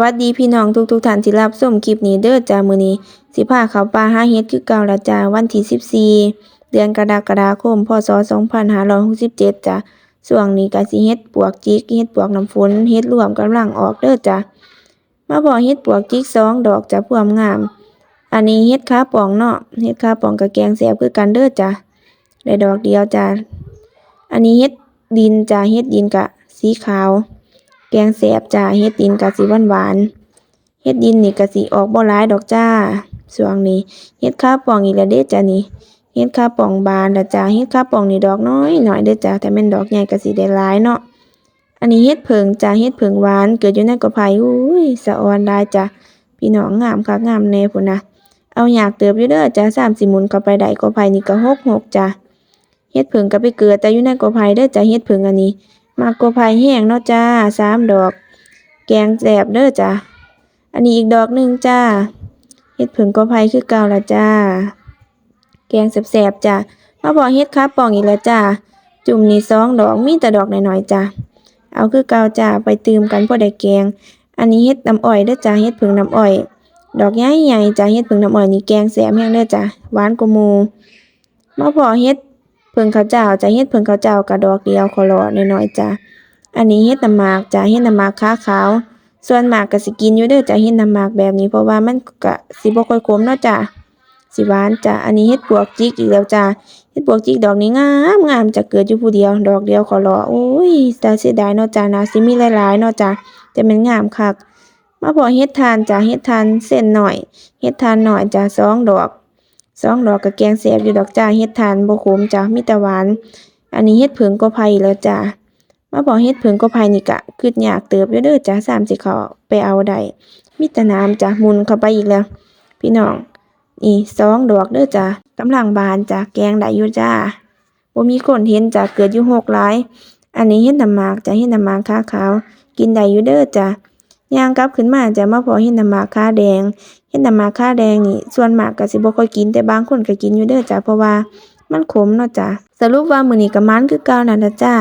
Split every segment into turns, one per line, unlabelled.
วัสดีพี่น้องทุกทุกๆท่านที่รับชมคลิปนี้เด้อจ้ามื้อนี้สิพาเขาป่าหาเฮ็ดคือเก่าละจ้าวันที่14 เดือนกรกฎาคมพศ2567จ้าช่วงนี้ก็สิเฮ็ดปวกจิกเฮ็ดปวกน้ำฝนเฮ็ดรวมกำลังออกเด้อจ้ามาพอเฮ็ดปวกจิกสองดอกจ้าพวมงาม อันนี้เฮ็ดขาป่องเนาะเฮ็ดขาป่องกับแกงแซ่บคือกันเด้อจ้าได้ดอกเดียวจ้าอันนี้เฮ็ดดินจ้าเฮ็ดดินกะสีขาว แกงแซ่บจ้าเฮ็ดดินกะสิหวานๆเฮ็ดดินนี่กะสิออกบ่หลายดอกจ้าช่วงนี้เฮ็ดข้าวป่องอีกแล้วเด้จ้านี่เฮ็ดข้าวป่องบานแล้วจ้าเฮ็ดข้าวป่องนี่ดอกน้อยหน่อยเด้อจ้าแต่แม่นดอกใหญ่กะสิได้หลายเนาะอันนี้เฮ็ดเผิงจ้าเฮ็ดเผิงหวานเกิดอยู่ในกอไผ่อุ้ยสะออนหลายจ้าพี่น้องงามคักงามแน่พุ่นนะเอาอยากเติบอยู่เด้อจ้าสามสิหมุนเข้าไปได้กอไผ่นี่ก็หกๆจ้าเฮ็ดเผิงก็ไปเกิดแต่อยู่ในกอไผ่เด้อจ้าเฮ็ดเผิงอันนี้ มากกว่าไผ่แห้งเนาะจ้าสามดอก แกงแซ่บเด้อจ้าอันนี้อีกดอกหนึ่งจ้าเฮ็ดผึ่งกว่าไผ่คือเก่าละจ้า แกงแซ่บๆจ้ามาพอเฮ็ดขาป่องอีกแล้วจ้าจุ่มนี่สองดอกมีแต่ดอกหน้อยๆจ้าเอาคือเก่าจ้าไปตืมกันพอได้แกง อันนี้เฮ็ดน้ำอ้อยเด้อจ้าเฮ็ดผึ่งน้ำอ้อย ดอกใหญ่ๆจ้าเฮ็ดผึ่งน้ำอ้อยนี่แกงแซ่บแห้งเด้อจ้าหวานกว่าหมู่มาพอเฮ็ด ผึ่งข้าวเจ้าจ้าเฮ็ดผึ่งข้าวเจ้ากระดอกเดียวขอรอน้อยๆจ้าอันนี้เฮ็ดน้ำหมากจ้ะเฮ็ดน้ำหมากขาขาว ส่วนมากก็สิกินอยู่เด้อจ้ะเฮ็ดน้ำหมากแบบนี้เพราะว่ามันก็สิบ่ค่อยขมเนาะจ้ะสิหวานจ้ะอันนี้เฮ็ดปวกจิกอีกแล้วจ้ะเฮ็ดปวกจิกดอกนี้งามงามจะเกิดอยู่ผู้เดียว ดอกเดียวขอรอโอ้ยแต่เสียดายเนาะจ้ะน่าสิมีหลายๆเนาะจ้ะแต่มันงามคักมาพอเฮ็ดทานจ้ะเฮ็ดทานเส้นหน่อยเฮ็ดทานหน่อยจ้ะสองดอก สองดอกก็แกงแซ่บอยู่ดอกจ้ะเฮ็ดทานบ่ขมจ้ะมีแต่หวาน อันนี้เฮ็ดเผิงก็ไผ่แล้วจ้ะมาบอกเฮ็ดเผิงก็ภายนี่กะคืดยากเติบอยู่เด้อจ้ะสามสิเขาไปเอาได้มีแต่น้ำจ้ะหมุนเข้าไปอีกแล้ว พี่น้องนี่สองดอกเด้อจ้ะกำลังบานจ้ะแกงได้อยู่จ้าบ่มีคนเห็นจ้ะเกิดอยู่หกหลาย อันนี้เฮ็ดน้ำหมากจ้ะเฮ็ดน้ำหมากขาขาว กินได้อยู่เด้อจ้ะย่างกลับขึ้นมาจ้ะมาพอเฮ็ดน้ำหมากขาแดง เฮ็ดน้ำหมากขาแดงนี่ ส่วนมากก็สิบ่ค่อยกินแต่บางคนก็กินอยู่เด้อจ้ะเพราะว่ามันขมเนาะจ้ะสรุปว่ามื้อนี้ก็มันคือเก่านั่นล่ะจ้า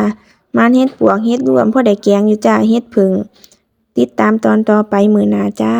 มันเฮ็ดปวกเฮ็ดรวมพอได้แกงอยู่จ้าเฮ็ดผึ่งติดตามตอนต่อไปมื้อหน้าจ้า